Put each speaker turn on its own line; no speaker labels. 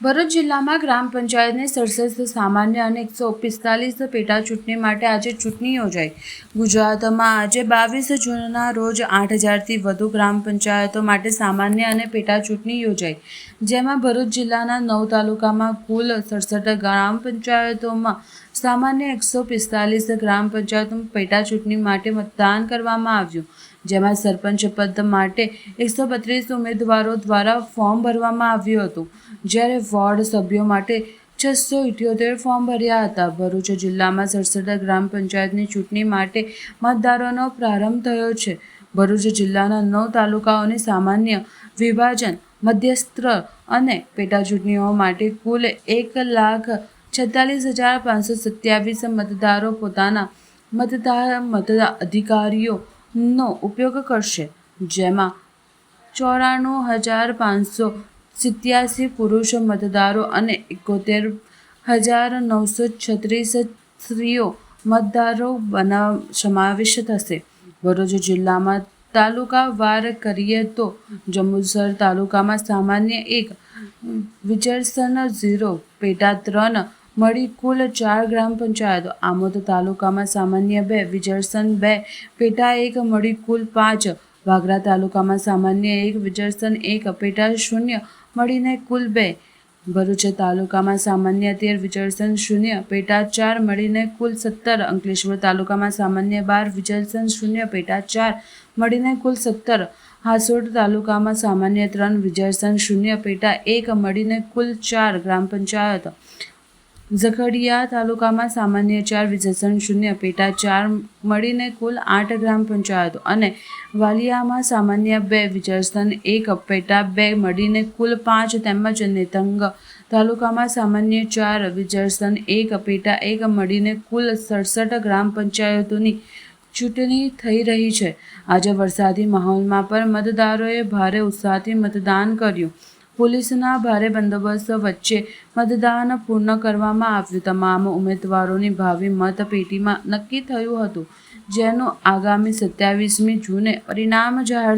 ભરૂચ જિલ્લામાં ગ્રામ પંચાયતની સડસઠ સામાન્ય અને એકસો પિસ્તાલીસ પેટા ચૂંટણી માટે આજે ચૂંટણી યોજાઈ. ગુજરાતમાં આજે બાવીસ જૂનના રોજ આઠ હજારથી વધુ ગ્રામ પંચાયતો માટે સામાન્ય અને પેટા ચૂંટણી યોજાઈ. જેમાં ભરૂચ જિલ્લાના નવ તાલુકામાં કુલ સડસઠ ગ્રામ પંચાયતોમાં સામાન્ય એકસો પિસ્તાલીસ ગ્રામ પંચાયત પેટા ચૂંટણી માટે મતદાન કરવામાં આવ્યું, જેમાં સરપંચ પદ માટે એકસો બત્રીસ ઉમેદવારો દ્વારા ફોર્મ ભરવામાં આવ્યું હતું. જ્યારે વોર્ડ સભ્યો માટે છસો ઇઠ્યોતેર ફોર્મ ભર્યા હતા. ભરૂચ જિલ્લામાં સડસઠ ગ્રામ પંચાયતની ચૂંટણી માટે મતદારોનો પ્રારંભ થયો છે. ભરૂચ જિલ્લાના નવ તાલુકાઓની સામાન્ય વિભાજન મધ્યસ્ત્ર અને પેટા ચૂંટણીઓ માટે કુલ એક લાખ છેતાલીસ હજાર પાંચસો સત્યાવીસ મતદારો પોતાના મતદાર મતદા અધિકારીઓનો ઉપયોગ કરશે, જેમાં ચોરાણું હજાર પાંચસો સિત્યાસી પુરુષ મતદારો અને એકોતેર હજાર નવસો છત્રીસ સ્ત્રીઓ મતદારો બનાવ સમાવેશ થશે. ભરૂચ જિલ્લામાં તાલુકા વાર કરીએ તો જંબુસર તાલુકામાં સામાન્ય એક વિજયસન ઝીરો પેટા ત્રણ મળી કુલ ચાર ગ્રામ પંચાયતો. આમોદ તાલુકામાં સામાન્ય બે વિજયસન બે, પેટા એક, મળી કુલ પાંચ. વાગરા તાલુકામાં સામાન્ય એક વિજયસન એક, પેટા શૂન્ય, મળીને કુલ બે. ભરૂચ તાલુકામાં સામાન્ય તેર વિજયસન શૂન્ય, પેટા ચાર, મળીને કુલ સત્તર. અંકલેશ્વર તાલુકામાં સામાન્ય બાર વિજયસન શૂન્ય, પેટા ચાર, મળીને કુલ સત્તર. હાસોડ તાલુકામાં સામાન્ય ત્રણ વિજયસન શૂન્ય, પેટા એક, મળીને કુલ ચાર ગ્રામ પંચાયત. ઝઘડિયા તાલુકામાં સામાન્ય ચાર વિજયસન શૂન્ય પેટા ચાર મળીને કુલ આઠ ગ્રામ પંચાયતો અને વાલિયામાં સામાન્ય બે વિજયસન એક પેટા બે મળીને કુલ પાંચ તેમજ નેતંગ તાલુકામાં સામાન્ય ચાર વિજયસન એક પેટા એક મળીને કુલ સડસઠ ગ્રામ પંચાયતોની ચૂંટણી થઈ રહી છે. આજે વરસાદી માહોલમાં પણ મતદારોએ ભારે ઉત્સાહથી મતદાન કર્યું. પોલીસના ભારે બંદોબસ્ત વચ્ચે મતદાન પૂર્ણ કરવામાં આવ્યું. તમામ ઉમેદવારોની ભાવિ મતપેટીમાં નક્કી થયું હતું. જેનું આગામી સત્યાવીસમી જૂને પરિણામ જાહેર